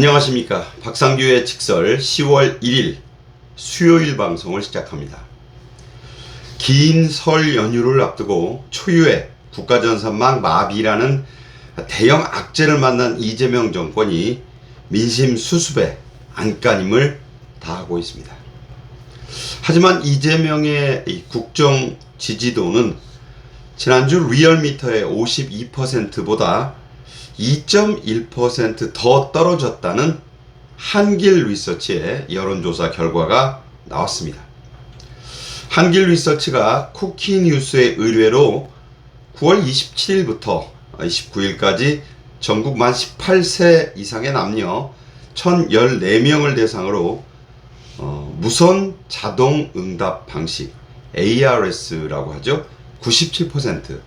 안녕하십니까. 박상규의 직설 10월 1일 수요일 방송을 시작합니다. 긴 설 연휴를 앞두고 초유의 국가전산망 마비라는 대형 악재를 만난 이재명 정권이 민심 수습에 안간힘을 다하고 있습니다. 하지만 이재명의 이 국정 지지도는 지난주 리얼미터의 52%보다 2.1%더 떨어졌다는 한길 리서치의 여론조사 결과가 나왔습니다. 한길 리서치가 쿠키 뉴스의 의뢰로 9월 27일부터 29일까지 전국 만 18세 이상의 남녀 1014명을 대상으로 어, 무선 자동 응답 방식 ARS라고 하죠. 97%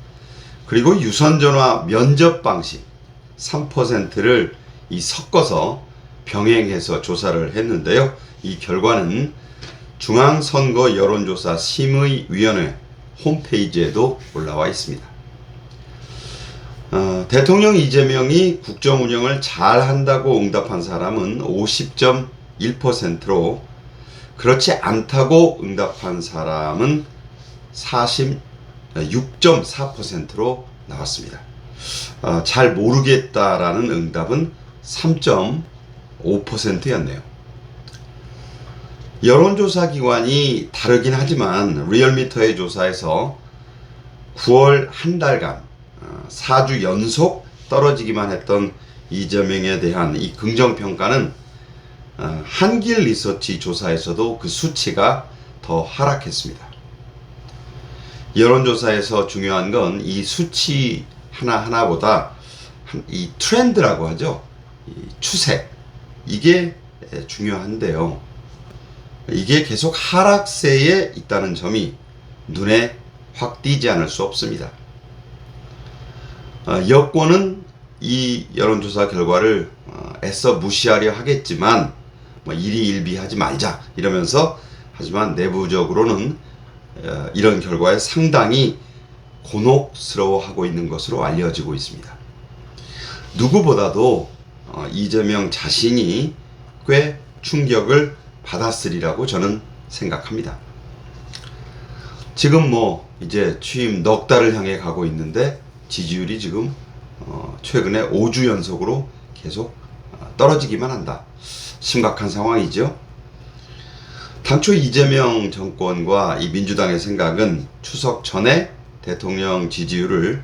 그리고 유선 전화 면접 방식 3%를 이 섞어서 병행해서 조사를 했는데요. 이 결과는 중앙선거 여론조사 심의위원회 홈페이지에도 올라와 있습니다. 어, 대통령 이재명이 국정 운영을 잘 한다고 응답한 사람은 50.1%로 그렇지 않다고 응답한 사람은 46.4%로 나왔습니다. 어, 잘 모르겠다라는 응답은 3.5%였네요. 여론조사 기관이 다르긴 하지만 리얼미터의 조사에서 9월 한 달간 어, 4주 연속 떨어지기만 했던 이재명에 대한 이 긍정평가는 어, 한길 리서치 조사에서도 그 수치가 더 하락했습니다. 여론조사에서 중요한 건 이 수치 하나하나보다 한- 이 트렌드라고 하죠. 이 추세. 이게 에, 중요한데요. 이게 계속 하락세에 있다는 점이 눈에 확 띄지 않을 수 없습니다. 어, 여권은 이 여론조사 결과를 어, 애써 무시하려 하겠지만 뭐 일희일비하지 말자 이러면서 하지만 내부적으로는 어, 이런 결과에 상당히 곤혹스러워하고 있는 것으로 알려지고 있습니다. 누구보다도 어, 이재명 자신이 꽤 충격을 받았으리라고 저는 생각합니다. 지금 뭐 이제 취임 넉 달을 향해 가고 있는데 지지율이 지금 어, 최근에 5주 연속으로 계속 어, 떨어지기만 한다. 심각한 상황이죠. 당초 이재명 정권과 이 민주당의 생각은 추석 전에 대통령 지지율을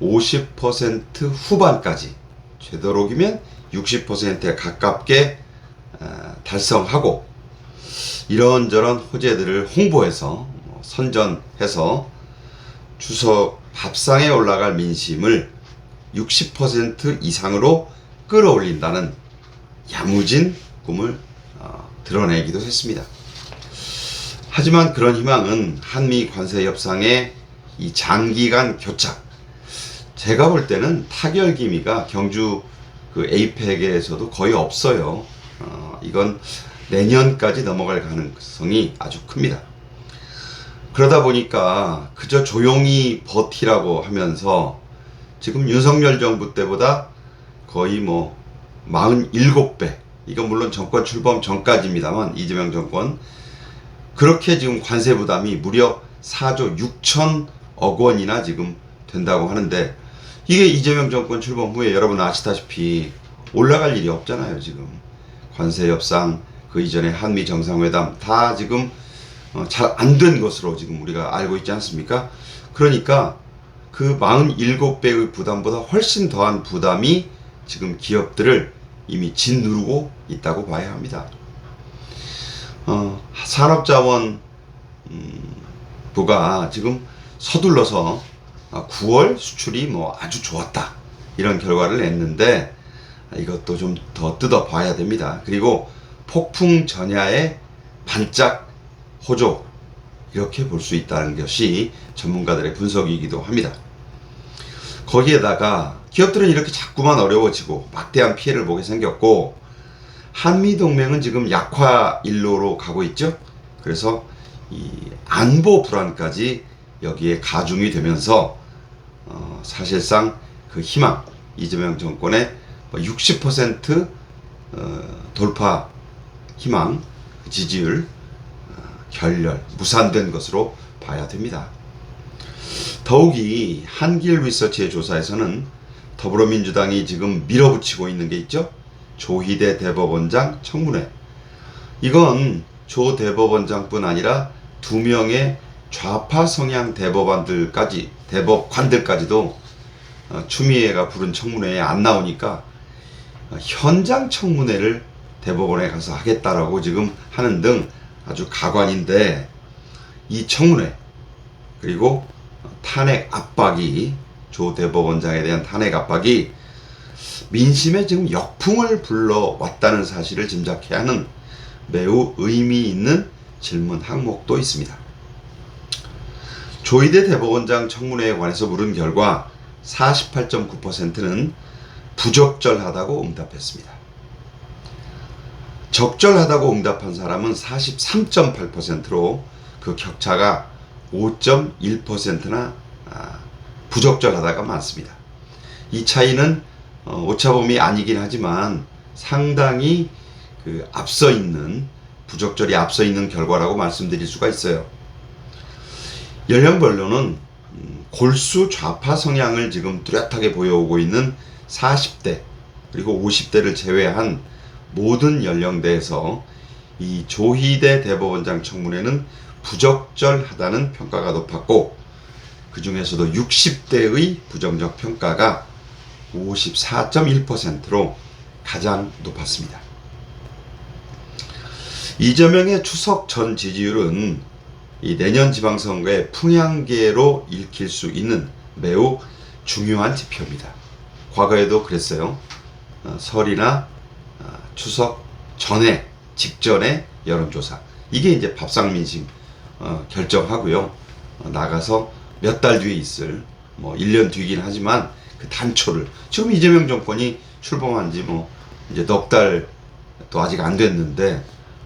50% 후반까지 되도록이면 60%에 가깝게 어, 달성하고 이런저런 호재들을 홍보해서 뭐 선전해서 추석 밥상에 올라갈 민심을 60% 이상으로 끌어올린다는 야무진 꿈을 어, 드러내기도 했습니다. 하지만 그런 희망은 한미 관세 협상의 이 장기간 교착, 제가 볼 때는 타결 기미가 경주 그 에이펙에서도 거의 없어요. 어, 이건 내년까지 넘어갈 가능성이 아주 큽니다. 그러다 보니까 그저 조용히 버티라고 하면서 지금 윤석열 정부 때보다 거의 뭐 47배, 이건 물론 정권 출범 전까지입니다만 이재명 정권 그렇게 지금 관세 부담이 무려 4조 6천 억 원이나 지금 된다고 하는데 이게 이재명 정권 출범 후에 여러분 아시다시피 올라갈 일이 없잖아요 지금 관세 협상 그 이전에 한미 정상회담 다 지금 어, 잘 안 된 것으로 지금 우리가 알고 있지 않습니까? 그러니까 그 47배의 부담보다 훨씬 더한 부담이 지금 기업들을 이미 짓누르고 있다고 봐야 합니다. 어, 산업자원 음, 부가 지금 서둘러서 아, 9월 수출이 뭐 아주 좋았다 이런 결과를 냈는데 이것도 좀 더 뜯어 봐야 됩니다. 그리고 폭풍 전야의 반짝 호조 이렇게 볼 수 있다는 것이 전문가들의 분석이기도 합니다. 거기에다가 기업들은 이렇게 자꾸만 어려워지고 막대한 피해를 보게 생겼고 한미 동맹은 지금 약화 일로로 가고 있죠. 그래서 이 안보 불안까지 여기에 가중이 되면서 어, 사실상 그 희망 이재명 정권의 60% 어, 돌파 희망, 지지율 어, 결렬, 무산된 것으로 봐야 됩니다. 더욱이 한길 리서치의 조사에서는 더불어민주당이 지금 밀어붙이고 있는 게 있죠. 조희대 대법원장 청문회. 이건 조 대법원장뿐 아니라 두 명의 좌파 성향 대법관들까지 대법관들까지도 어, 추미애가 부른 청문회에 안 나오니까 어, 현장 청문회를 대법원에 가서 하겠다라고 지금 하는 등 아주 가관인데 이 청문회 그리고 탄핵 압박이 조 대법원장에 대한 탄핵 압박이 민심에 지금 역풍을 불러왔다는 사실을 짐작해야 하는 매우 의미 있는 질문 항목도 있습니다. 조희대 대법원장 청문회에 관해서 물은 결과 48.9%는 부적절하다고 응답했습니다. 적절하다고 응답한 사람은 43.8%로 그 격차가 5.1%나 아, 부적절하다가 많습니다. 이 차이는 어, 오차범위 아니긴 하지만 상당히 그 앞서 있는 부적절히 앞서 있는 결과라고 말씀드릴 수가 있어요. 연령별로는 음, 골수 좌파 성향을 지금 뚜렷하게 보여오고 있는 40대 그리고 50대를 제외한 모든 연령대에서 이 조희대 대법원장 청문회는 부적절하다는 평가가 높았고 그 중에서도 60대의 부정적 평가가 54.1%로 가장 높았습니다. 이재명의 추석 전 지지율은 이 내년 지방선거의 풍향계로 읽힐 수 있는 매우 중요한 지표입니다. 과거에도 그랬어요. 어, 설이나 어, 추석 전에 직전에 여론조사 이게 이제 밥상민심 어, 결정하고요. 어, 나가서 몇 달 뒤에 있을 뭐 1년 뒤긴 하지만 그 단초를 지금 이재명 정권이 출범한 지 뭐 이제 넉 달도 아직 안 됐는데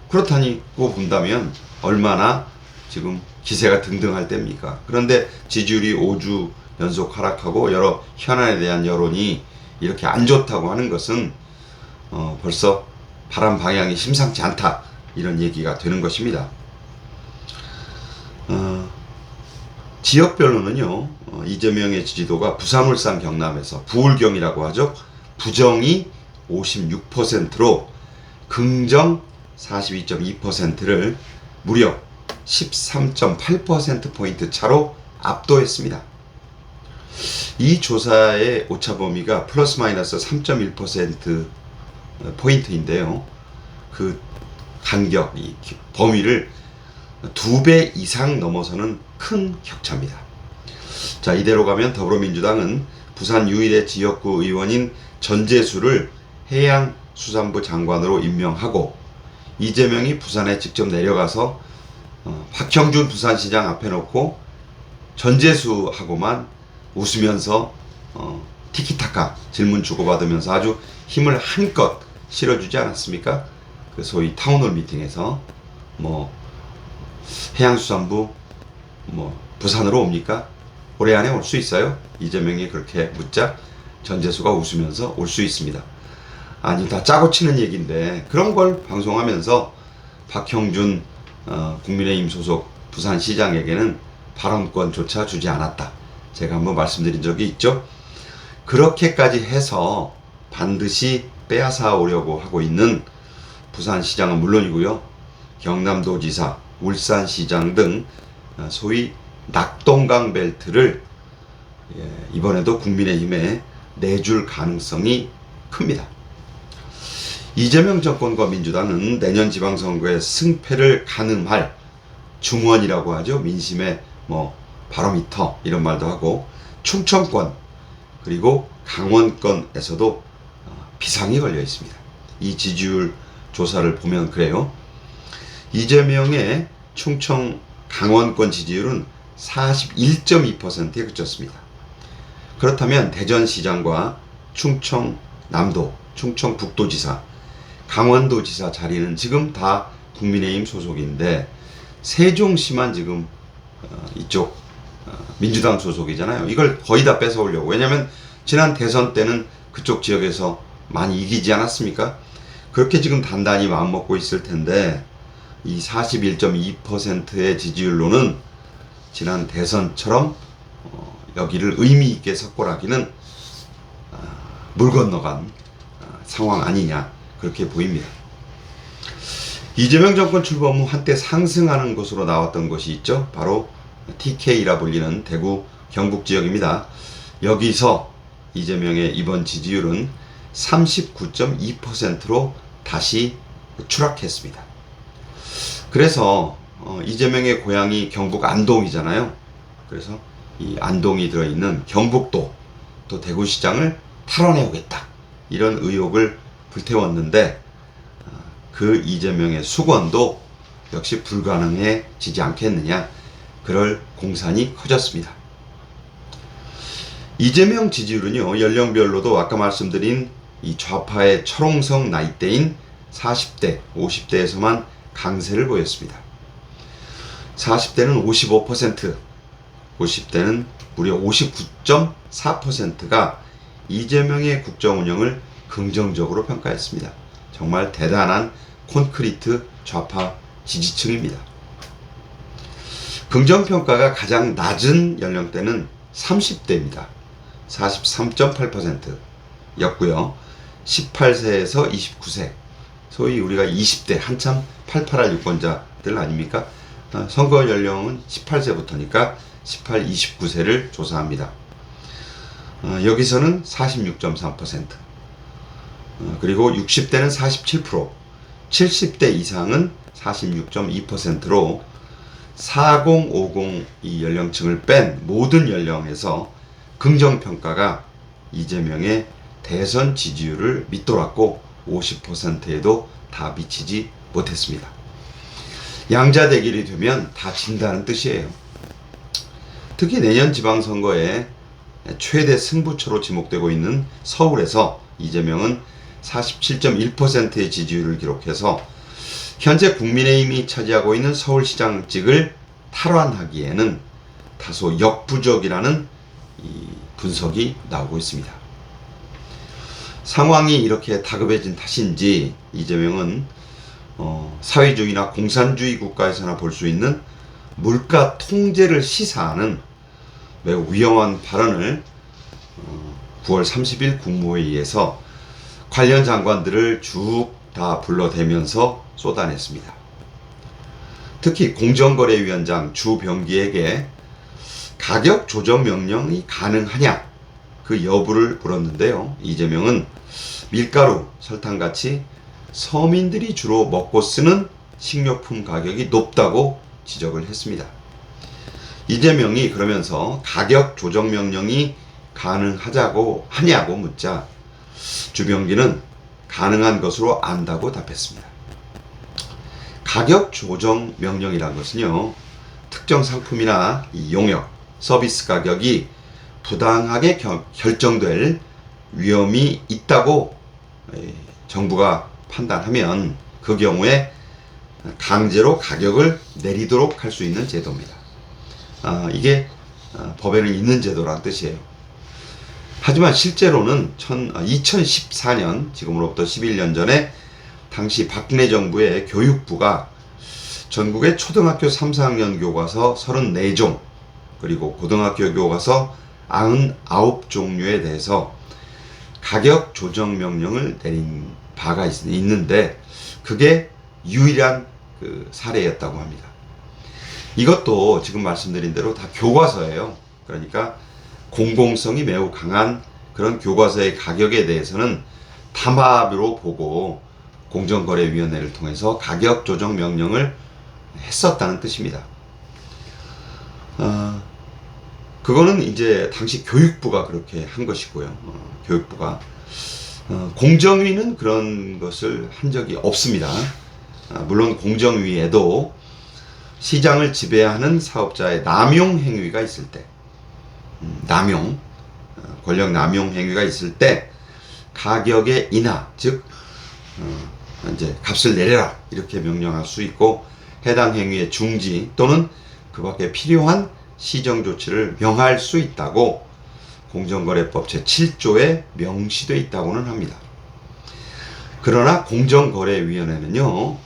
그렇다니 고 본다면 얼마나 지금 기세가 등등할 때입니까? 그런데 지지율이 5주 연속 하락하고 여러 현안에 대한 여론이 이렇게 안 좋다고 하는 것은 어, 벌써 바람 방향이 심상치 않다 이런 얘기가 되는 것입니다. 어, 지역별로는요 어, 이재명의 지지도가 부산, 울산, 경남에서 부울경이라고 하죠 부정이 56%로 긍정 42.2%를 무려 13.8%포인트 차로 압도했습니다. 이 조사의 오차 범위가 플러스 마이너스 3.1% 포인트인데요. 그 간격, 이 범위를 두 배 이상 넘어서는 큰 격차입니다. 자, 이대로 가면 더불어민주당은 부산 유일의 지역구 의원인 전재수를 해양수산부 장관으로 임명하고 이재명이 부산에 직접 내려가서 어, 박형준 부산시장 앞에 놓고 전재수하고만 웃으면서 어, 티키타카 질문 주고받으면서 아주 힘을 한껏 실어주지 않았습니까? 그 소위 타운홀 미팅에서 뭐 해양수산부 뭐 부산으로 옵니까? 올해 안에 올 수 있어요? 이재명이 그렇게 묻자 전재수가 웃으면서 올 수 있습니다. 아니 다 짜고 치는 얘기인데 그런 걸 방송하면서 박형준 어, 국민의힘 소속 부산시장에게는 발언권조차 주지 않았다. 제가 한번 말씀드린 적이 있죠. 그렇게까지 해서 반드시 빼앗아 오려고 하고 있는 부산시장은 물론이고요. 경남도지사, 울산시장 등 어, 소위 낙동강 벨트를 예, 이번에도 국민의힘에 내줄 가능성이 큽니다. 이재명 정권과 민주당은 내년 지방선거의 승패를 가늠할 중원이라고 하죠. 민심의 뭐 바로미터 이런 말도 하고 충청권 그리고 강원권에서도 어, 비상이 걸려 있습니다. 이 지지율 조사를 보면 그래요. 이재명의 충청 강원권 지지율은 41.2%에 그쳤습니다. 그렇다면 대전시장과 충청남도, 충청북도지사, 강원도지사 자리는 지금 다 국민의힘 소속인데 세종시만 지금 어, 이쪽 어, 민주당 소속이잖아요. 이걸 거의 다 뺏어오려고. 왜냐하면 지난 대선 때는 그쪽 지역에서 많이 이기지 않았습니까? 그렇게 지금 단단히 마음먹고 있을 텐데 이 41.2%의 지지율로는 지난 대선처럼 어, 여기를 의미 있게 석권하기는 아, 물 건너간 아, 상황 아니냐 그렇게 보입니다. 이재명 정권 출범 후 한때 상승하는 것으로 나왔던 것이 있죠. 바로 TK라 불리는 대구 경북 지역입니다. 여기서 이재명의 이번 지지율은 39.2%로 다시 추락했습니다. 그래서 어, 이재명의 고향이 경북 안동이잖아요. 그래서 이 안동이 들어있는 경북도 또 대구시장을 탈환해오겠다 이런 의혹을 불태웠는데 어, 그 이재명의 수건도 역시 불가능해지지 않겠느냐 그럴 공산이 커졌습니다. 이재명 지지율은요 연령별로도 아까 말씀드린 이 좌파의 철옹성 나이대인 40대, 50대에서만 강세를 보였습니다. 40대는 55%, 50대는 무려 59.4%가 이재명의 국정 운영을 긍정적으로 평가했습니다. 정말 대단한 콘크리트 좌파 지지층입니다. 긍정평가가 가장 낮은 연령대는 30대입니다. 43.8% 였고요. 18세에서 29세, 소위 우리가 20대 한참 팔팔할 유권자들 아닙니까? 어, 선거 연령은 18세부터니까 18, 29세를 조사합니다. 어, 여기서는 46.3%, 어, 그리고 60대는 47%, 70대 이상은 46.2%로 40, 50 이 연령층을 뺀 모든 연령에서 긍정평가가 이재명의 대선 지지율을 밑돌았고 50%에도 다 미치지 못했습니다. 양자 대결이 되면 다 진다는 뜻이에요. 특히 내년 지방선거에 최대 승부처로 지목되고 있는 서울에서 이재명은 47.1%의 지지율을 기록해서 현재 국민의힘이 차지하고 있는 서울시장직을 탈환하기에는 다소 역부족이라는 이 분석이 나오고 있습니다. 상황이 이렇게 다급해진 탓인지 이재명은 어, 사회주의나 공산주의 국가에서나 볼 수 있는 물가 통제를 시사하는 매우 위험한 발언을 어, 9월 30일 국무회의에서 관련 장관들을 쭉 다 불러대면서 쏟아냈습니다. 특히 공정거래위원장 주병기에게 가격 조정 명령이 가능하냐 그 여부를 물었는데요. 이재명은 밀가루, 설탕 같이 서민들이 주로 먹고 쓰는 식료품 가격이 높다고 지적을 했습니다. 이재명이 그러면서 가격 조정 명령이 가능하자고 하냐고 묻자 주병기는 가능한 것으로 안다고 답했습니다. 가격 조정 명령이란 것은요, 특정 상품이나 이 용역, 서비스 가격이 부당하게 겨- 결정될 위험이 있다고 에, 정부가 판단하면 그 경우에 강제로 가격을 내리도록 할 수 있는 제도입니다. 아, 이게 아, 법에는 있는 제도란 뜻이에요. 하지만 실제로는 천- 아, 2014년 지금으로부터 11년 전에 당시 박근혜 정부의 교육부가 전국의 초등학교 3, 4학년 교과서 34종 그리고 고등학교 교과서 99종류에 대해서 가격 조정 명령을 내린 바가 있, 있는데 그게 유일한 그 사례였다고 합니다. 이것도 지금 말씀드린 대로 다 교과서예요. 그러니까 공공성이 매우 강한 그런 교과서의 가격에 대해서는 담합으로 보고 공정거래위원회를 통해서 가격 조정 명령을 했었다는 뜻입니다. 어, 그거는 이제 당시 교육부가 그렇게 한 것이고요. 어, 교육부가 어, 공정위는 그런 것을 한 적이 없습니다. 아, 물론 공정위에도 시장을 지배하는 사업자의 남용 행위가 있을 때, 음, 남용, 어, 권력 남용 행위가 있을 때 가격의 인하, 즉 어, 이제 값을 내려라 이렇게 명령할 수 있고 해당 행위의 중지 또는 그밖에 필요한 시정 조치를 명할 수 있다고 공정거래법 제7조에 명시되어 있다고는 합니다. 그러나 공정거래위원회는요,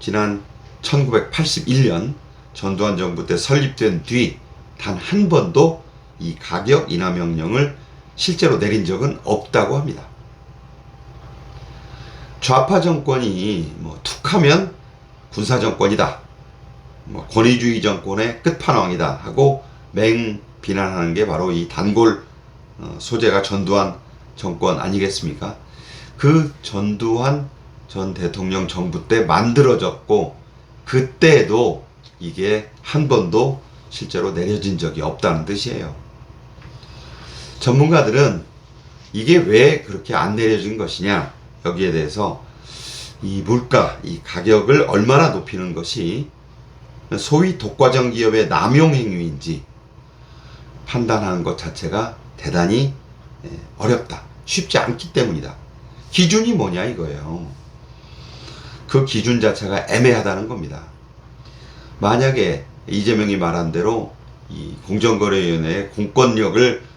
지난 1981년 전두환 정부 때 설립된 뒤 단 한 번도 이 가격 인하 명령을 실제로 내린 적은 없다고 합니다. 좌파 정권이 뭐 툭하면 군사 정권이다. 뭐 권위주의 정권의 끝판왕이다 하고 맹 비난하는 게 바로 이 단골 어, 소재가 전두환 정권 아니겠습니까? 그 전두환 전 대통령 정부 때 만들어졌고 그때도 이게 한 번도 실제로 내려진 적이 없다는 뜻이에요. 전문가들은 이게 왜 그렇게 안 내려진 것이냐 여기에 대해서 이 물가, 이 가격을 얼마나 높이는 것이 소위 독과점 기업의 남용 행위인지 판단하는 것 자체가 대단히 예, 어렵다. 쉽지 않기 때문이다. 기준이 뭐냐 이거예요. 그 기준 자체가 애매하다는 겁니다. 만약에 이재명이 말한 대로 이 공정거래위원회의 공권력을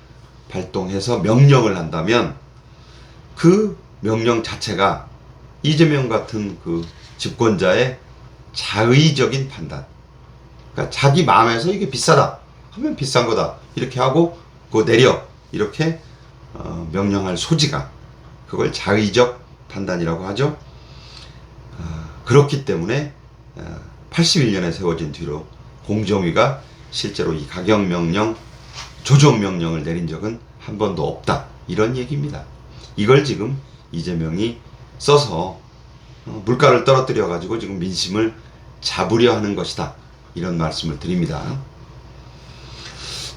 발동해서 명령을 한다면 그 명령 자체가 이재명 같은 그 집권자의 자의적인 판단. 그러니까 자기 마음에서 이게 비싸다 하면 비싼 거다 이렇게 하고 그거 내려 이렇게 어, 명령할 소지가 그걸 자의적 판단이라고 하죠. 어, 그렇기 때문에 어, 81년에 세워진 뒤로 공정위가 실제로 이 가격 명령 조정 명령을 내린 적은 한 번도 없다 이런 얘기입니다. 이걸 지금 이재명이 써서 어, 물가를 떨어뜨려 가지고 지금 민심을 잡으려 하는 것이다 이런 말씀을 드립니다.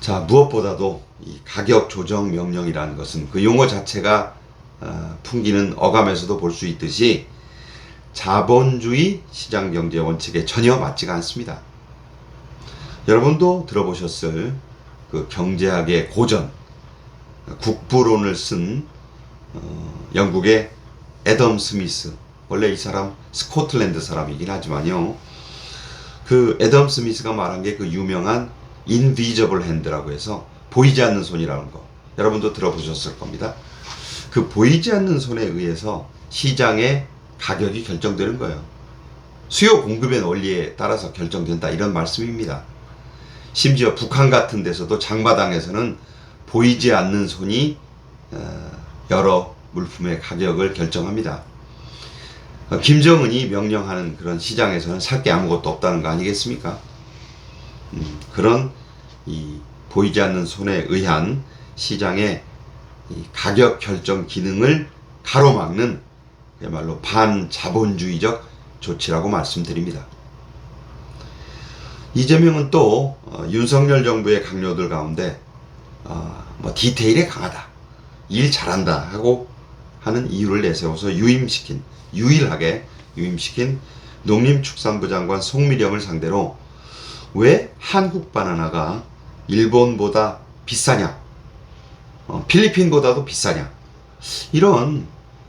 자 무엇보다도 이 가격 조정 명령이라는 것은 그 용어 자체가 어, 풍기는 어감에서도 볼 수 있듯이 자본주의 시장 경제 원칙에 전혀 맞지가 않습니다. 여러분도 들어보셨을 그 경제학의 고전 국부론을 쓴 어, 영국의 애덤 스미스. 원래 이 사람 스코틀랜드 사람이긴 하지만요. 그 애덤 스미스가 말한 게 그 유명한 인비저블 핸드라고 해서 보이지 않는 손이라는 거. 여러분도 들어보셨을 겁니다. 그 보이지 않는 손에 의해서 시장의 가격이 결정되는 거예요. 수요 공급의 원리에 따라서 결정된다 이런 말씀입니다 심지어 북한 같은 데서도 장마당에서는 보이지 않는 손이 어, 여러 물품의 가격을 결정합니다. 어, 김정은이 명령하는 그런 시장에서는 살 게 아무것도 없다는 거 아니겠습니까? 음, 그런 이 보이지 않는 손에 의한 시장의 이 가격 결정 기능을 가로막는 그야말로 반자본주의적 조치라고 말씀드립니다. 이재명은 또 어, 윤석열 정부의 강요들 가운데 어, 뭐 디테일에 강하다, 일 잘한다 하고 하는 이유를 내세워서 유임시킨 유일하게 유임시킨 농림축산부 장관 송미령을 상대로 왜 한국 바나나가 일본보다 비싸냐, 어, 필리핀보다도 비싸냐? 이런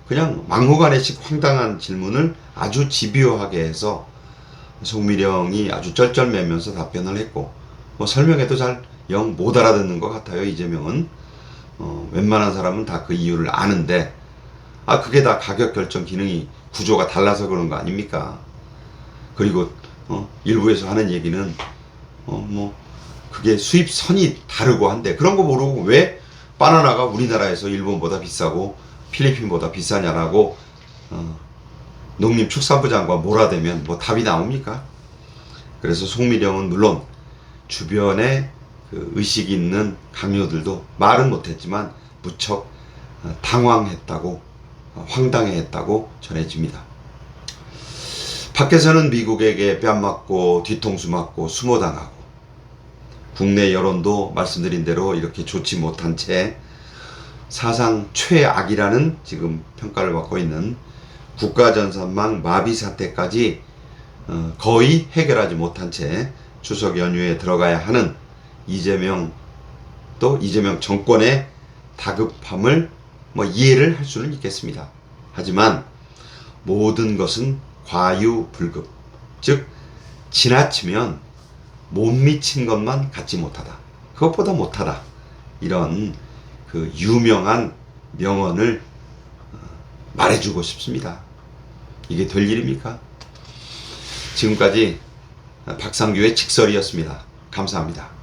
그냥 막무가내식 황당한 질문을 아주 집요하게 해서 송미령이 아주 쩔쩔매면서 답변을 했고 뭐 설명해도 잘 영 못 알아듣는 것 같아요 이재명은. 어, 웬만한 사람은 다 그 이유를 아는데 아 그게 다 가격 결정 기능이 구조가 달라서 그런 거 아닙니까? 그리고 어, 일부에서 하는 얘기는 어, 뭐 그게 수입선이 다르고 한데 그런 거 모르고 왜 바나나가 우리나라에서 일본보다 비싸고 필리핀보다 비싸냐라고 어, 농림축산부 장관 몰아대면 뭐 답이 나옵니까? 그래서 송미령은 물론 주변에 그 의식 있는 강요들도 말은 못했지만 무척 어, 당황했다고 어, 황당해했다고 전해집니다. 밖에서는 미국에게 뺨 맞고 뒤통수 맞고 수모당하고 국내 여론도 말씀드린 대로 이렇게 좋지 못한 채 사상 최악이라는 지금 평가를 받고 있는 국가전산망 마비 사태까지 어, 거의 해결하지 못한 채 추석 연휴에 들어가야 하는 이재명 또 이재명 정권의 다급함을 뭐 이해를 할 수는 있겠습니다. 하지만 모든 것은 과유불급 즉 지나치면 못 미친 것만 갖지 못하다 그것보다 못하다 이런 그 유명한 명언을 어, 말해주고 싶습니다. 이게 될 일입니까? 지금까지 박상규의 직설이었습니다. 감사합니다.